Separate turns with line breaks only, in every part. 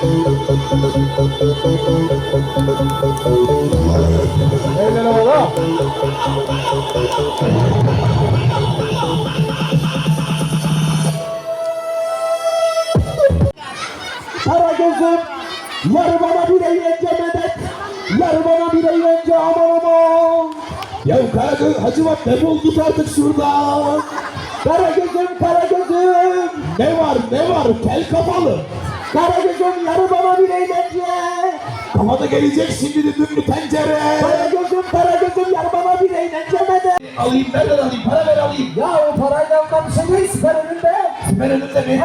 Kara gözüm, yarı bana bir. Ya kara göz, Hacivat defol git artık şuradan. Kara gözüm, kara gözüm. Ne var, ne var, kel kafalı. Kara gözüm, yarı bana bir eğlence. Kafada gelecek şimdi düdümlü tencere. Kara gözüm, kara gözüm, yarı bana bir eğlence medet. Alayım, nereden alayım, para ver alayım.
Ya o parayla almamışsın değil siper önünde.
Siper önünde mi?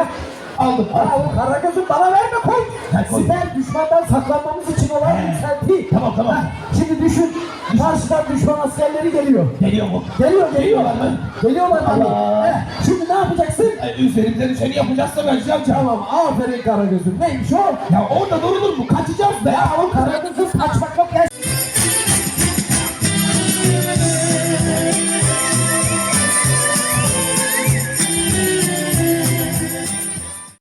Aldım,
Ha o kara gözüm bana verme koy.
Ha, koy.
Siper düşmandan saklanmamız için olan yükselti.
Tamam, tamam.
Ha, Şimdi düşün. Karşıdan düşman askerleri geliyor.
Geliyor mu?
Geliyor geliyorlar.
Geliyorlar mı?
Geliyorlar. He,
Üzerimden düşeni yapacaksa ben şey yapacağım
ama. Aferin Karagöz'üm. Neymiş o?
Ya orada durulur mu? Kaçacağız be ya. O Karagöz